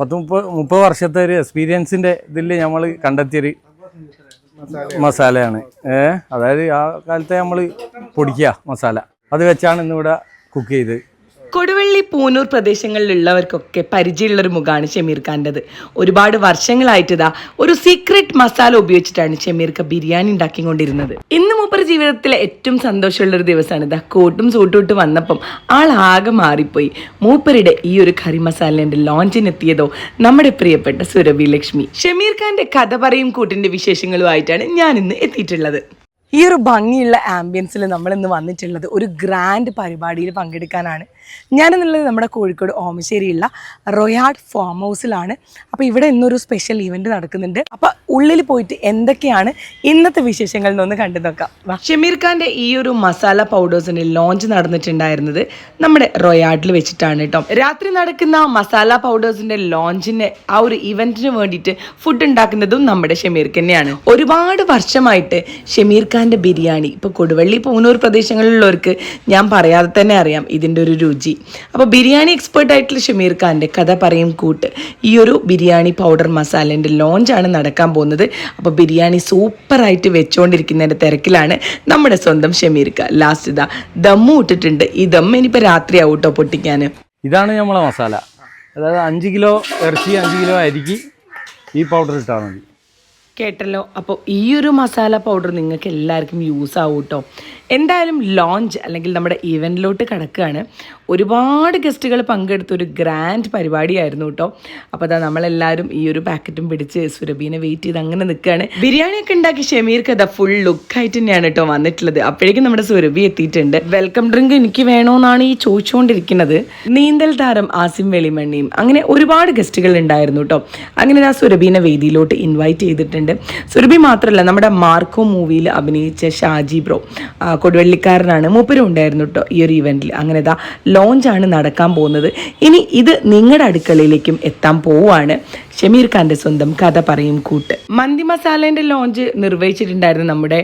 പത്ത് മുപ്പത് മുപ്പത് വർഷത്തെ ഒരു എക്സ്പീരിയൻസിന്റെ ഇതിൽ നമ്മൾ കണ്ടെത്തിയൊരു മസാലയാണ്. ഏഹ് അതായത് ആ കാലത്തെ നമ്മൾ പൊടിക്കുക മസാല. അത് വെച്ചാണ് ഇന്നിവിടെ കുക്ക് ചെയ്ത്. കൊടുവള്ളി പൂനൂർ പ്രദേശങ്ങളിലുള്ളവർക്കൊക്കെ പരിചയമുള്ള ഒരു മുഖമാണ് ഷമീർ ഖാന്റെത്. ഒരുപാട് വർഷങ്ങളായിട്ട് ഒരു സീക്രട്ട് മസാല ഉപയോഗിച്ചിട്ടാണ് ഷമീർ ഖാൻ ബിരിയാണി ഉണ്ടാക്കിക്കൊണ്ടിരുന്നത്. ഇന്ന് മൂപ്പർ ജീവിതത്തിലെ ഏറ്റവും സന്തോഷമുള്ള ഒരു ദിവസമാണ് ഇതാ കോട്ടും സൂട്ടും ഇട്ട് വന്നപ്പം ആകെ മാറിപ്പോയി. മൂപ്പരുടെ ഈ ഒരു കറി മസാലേന്റെ ലോഞ്ചിനെത്തിയതോ നമ്മുടെ പ്രിയപ്പെട്ട സുരഭി ലക്ഷ്മി. ഷമീർ ഖാന്റെ കഥ പറയും കൂട്ടിന്റെ വിശേഷങ്ങളുമായിട്ടാണ് ഞാൻ ഇന്ന് എത്തിയിട്ടുള്ളത്. ഈ ഒരു ഭംഗിയുള്ള ആംബിയൻസിൽ നമ്മൾ ഇന്ന് വന്നിട്ടുള്ളത് ഒരു ഗ്രാൻഡ് പരിപാടിയിൽ പങ്കെടുക്കാനാണ്. ഞാനെന്നുള്ളത് നമ്മുടെ കോഴിക്കോട് ഓമശ്ശേരിയുള്ള റൊയാഡ് ഫാം ഹൗസിലാണ് അപ്പോൾ ഇവിടെ ഇന്നൊരു സ്പെഷ്യൽ ഇവന്റ് നടക്കുന്നുണ്ട്. അപ്പോൾ ഉള്ളിൽ പോയിട്ട് എന്തൊക്കെയാണ് ഇന്നത്തെ വിശേഷങ്ങൾ എന്നൊന്ന് കണ്ടു നോക്കാം. ഷമീർ ഖാന്റെ ഈ ഒരു മസാല പൗഡേഴ്സിന് ലോഞ്ച് നടന്നിട്ടുണ്ടായിരുന്നത് നമ്മുടെ റൊയാഡിൽ വെച്ചിട്ടാണ് കേട്ടോ രാത്രി നടക്കുന്ന മസാല പൗഡേഴ്സിന്റെ ലോഞ്ചിന് ആ ഒരു ഇവന്റിന് വേണ്ടിയിട്ട് ഫുഡ് ഉണ്ടാക്കുന്നതും നമ്മുടെ ഷമീർ തന്നെയാണ് ഒരുപാട് വർഷമായിട്ട് ഷമീർ ഖാന്റെ ബിരിയാണി ഇപ്പോൾ കൊടുവള്ളി പൂനൂർ പ്രദേശങ്ങളിലുള്ളവർക്ക് ഞാൻ പറയാതെ തന്നെ അറിയാം ഇതിന്റെ ഒരു രുചി. അപ്പോൾ ബിരിയാണി എക്സ്പേർട്ട് ആയിട്ടുള്ള ഷമീർ ഖാന്റെ കഥ പറയും കൂട്ട് ഈ ഒരു ബിരിയാണി പൗഡർ മസാലേന്റെ ലോഞ്ചാണ് നടക്കാൻ പോകുന്നത് അപ്പോൾ ബിരിയാണി സൂപ്പറായിട്ട് വെച്ചുകൊണ്ടിരിക്കുന്നതിന്റെ തിരക്കിലാണ് നമ്മുടെ സ്വന്തം ഷമീർക്ക. ലാസ്റ്റ് ഇതാ ദമ്മു ഇട്ടിട്ടുണ്ട്. ഈ ദമ്മ ഇനിയിപ്പോൾ രാത്രിയാവും കേട്ടോ പൊട്ടിക്കാൻ? ഇതാണ് നമ്മളെ മസാല. അതായത് അഞ്ച് കിലോ ഇറച്ചി അഞ്ച് കിലോ അരിക്ക് ഈ പൗഡർ ഇട്ടാൽ മതി. കേട്ടല്ലോ. അപ്പോൾ ഈ ഒരു മസാല പൗഡർ നിങ്ങൾക്ക് എല്ലാവർക്കും യൂസ് ആവും കേട്ടോ എന്തായാലും ലോഞ്ച് അല്ലെങ്കിൽ നമ്മുടെ ഇവന്റിലോട്ട് കിടക്കുകയാണ്. ഒരുപാട് ഗസ്റ്റുകൾ പങ്കെടുത്ത ഒരു ഗ്രാൻഡ് പരിപാടിയായിരുന്നു കേട്ടോ അപ്പോൾ അതാ നമ്മളെല്ലാവരും ഈ ഒരു പാക്കറ്റും പിടിച്ച് സുരഭീനെ വെയിറ്റ് ചെയ്ത് അങ്ങനെ നിൽക്കുകയാണ്. ബിരിയാണിയൊക്കെ ഉണ്ടാക്കി ഷമീർക്ക് അതാ ഫുൾ ലുക്കായിട്ട് തന്നെയാണ് കേട്ടോ വന്നിട്ടുള്ളത്. അപ്പോഴേക്കും നമ്മുടെ സുരഭി എത്തിയിട്ടുണ്ട്. വെൽക്കം ഡ്രിങ്ക് എനിക്ക് വേണമെന്നാണ് ഈ ചോദിച്ചുകൊണ്ടിരിക്കുന്നത്. നീന്തൽ താരം ആസിം വെളിമണ്ണിയും. അങ്ങനെ ഒരുപാട് ഗസ്റ്റുകൾ ഉണ്ടായിരുന്നു കേട്ടോ അങ്ങനെ ആ സുരഭീനെ വേദിയിലോട്ട് ഇൻവൈറ്റ് ചെയ്തിട്ടുണ്ട്. സുരഭി മാത്രമല്ല നമ്മുടെ മാർക്കോ മൂവിയിൽ അഭിനയിച്ച ഷാജി ബ്രോ കൊടുവള്ളിക്കാരനാണ്. മൂപ്പരും ഉണ്ടായിരുന്നു കേട്ടോ ഈ ഒരു ഇവന്റിൽ അങ്ങനെ ഇതാ ലോഞ്ചാണ് നടക്കാൻ പോകുന്നത്. ഇനി ഇത് നിങ്ങളുടെ അടുക്കളയിലേക്കും എത്താൻ പോവുകയാണ് ഷമീർ ഖാന്റെ സ്വന്തം കഥ പറയും കൂട്ട്. മന്തി മസാലേന്റെ ലോഞ്ച് നിർവഹിച്ചിട്ടുണ്ടായിരുന്നു നമ്മുടെ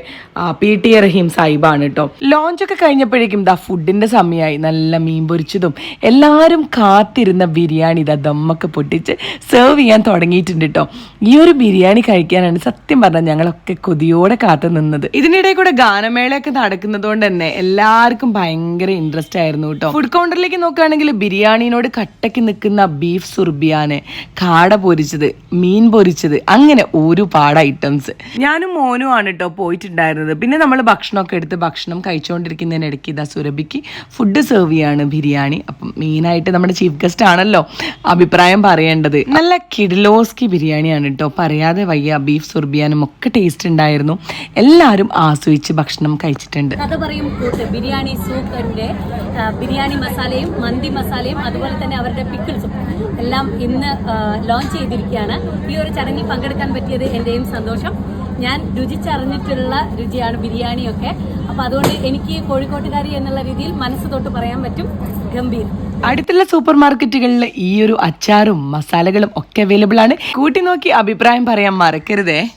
പി ടി റഹീം സാഹിബാണ് കേട്ടോ ലോഞ്ചൊക്കെ കഴിഞ്ഞപ്പോഴേക്കും ദാ ഫുഡിന്റെ സമയമായി. നല്ല മീൻ പൊരിച്ചതും എല്ലാവരും കാത്തിരുന്ന ബിരിയാണി ഇതാ ദമ്മൊക്കെ പൊട്ടിച്ച് സെർവ് ചെയ്യാൻ തുടങ്ങിയിട്ടുണ്ട് കേട്ടോ ഈ ഒരു ബിരിയാണി കഴിക്കാനാണ് സത്യം പറഞ്ഞാൽ ഞങ്ങളൊക്കെ കൊതിയോടെ കാത്തു നിന്നത്. ഇതിനിടെ കൂടെ ഗാനമേളയൊക്കെ നടക്കുന്നത് കൊണ്ട് തന്നെ എല്ലാവർക്കും ഭയങ്കര ഇൻട്രസ്റ്റ് ആയിരുന്നു കേട്ടോ ഫുഡ് കൗണ്ടറിലേക്ക് നോക്കുകയാണെങ്കിൽ ബിരിയാണിനോട് കട്ടയ്ക്ക് നിൽക്കുന്ന ബീഫ് സുർബിയാന് കാട പൊരിച്ചത് മീൻ പൊരിച്ചത് അങ്ങനെ ഒരുപാട് ഐറ്റംസ് ഞാനും മോനും ആണ് കേട്ടോ പോയിട്ടുണ്ടായിരുന്നത്. പിന്നെ നമ്മൾ ഭക്ഷണമൊക്കെ എടുത്ത് ഭക്ഷണം കഴിച്ചുകൊണ്ടിരിക്കുന്നതിനിടയ്ക്ക് ഇതാ സുരഭിക്ക് ഫുഡ് സെർവ് ചെയ്യാണ് ബിരിയാണി. അപ്പം മെയിനായിട്ട് നമ്മുടെ ചീഫ് ഗസ്റ്റ് ആണല്ലോ അഭിപ്രായം പറയേണ്ടത്. നല്ല കിഡിലോസ്കി ബിരിയാണിയാണ് കേട്ടോ പറയാതെ വയ്യ ബീഫ് സുർബിയാനും ഒക്കെ ടേസ്റ്റ് ഉണ്ടായിരുന്നു. എല്ലാവരും ആസ്വദിച്ച് ഭക്ഷണം കഴിച്ചിട്ടുണ്ട്. കഥ പറയും കൂട്ട്. ബിരിയാണി സൂപ്പിന്റെ ആ, ബിരിയാണി മസാലയും മന്തി മസാലയും അതുപോലെ തന്നെ അവരുടെ പിക്കിൾസും എല്ലാം ഇന്ന് ലോഞ്ച് ചെയ്തിരിക്കുകയാണ്. ഈ ഒരു ചടങ്ങിൽ പങ്കെടുക്കാൻ പറ്റിയത് എന്റെയും സന്തോഷം. ഞാൻ രുചിച്ചറിഞ്ഞിട്ടുള്ള രുചിയാണ് ബിരിയാണിയൊക്കെ. അപ്പൊ അതുകൊണ്ട് എനിക്ക് കോഴിക്കോട്ടുകാരി എന്നുള്ള രീതിയിൽ മനസ്സ് തൊട്ട് പറയാൻ പറ്റും. ഗംഭീർ. അടുത്തുള്ള സൂപ്പർ മാർക്കറ്റുകളിൽ ഈ ഒരു അച്ചാറും മസാലകളും ഒക്കെ അവൈലബിൾ ആണ്. കൂട്ടി നോക്കി അഭിപ്രായം പറയാൻ മറക്കരുതേ.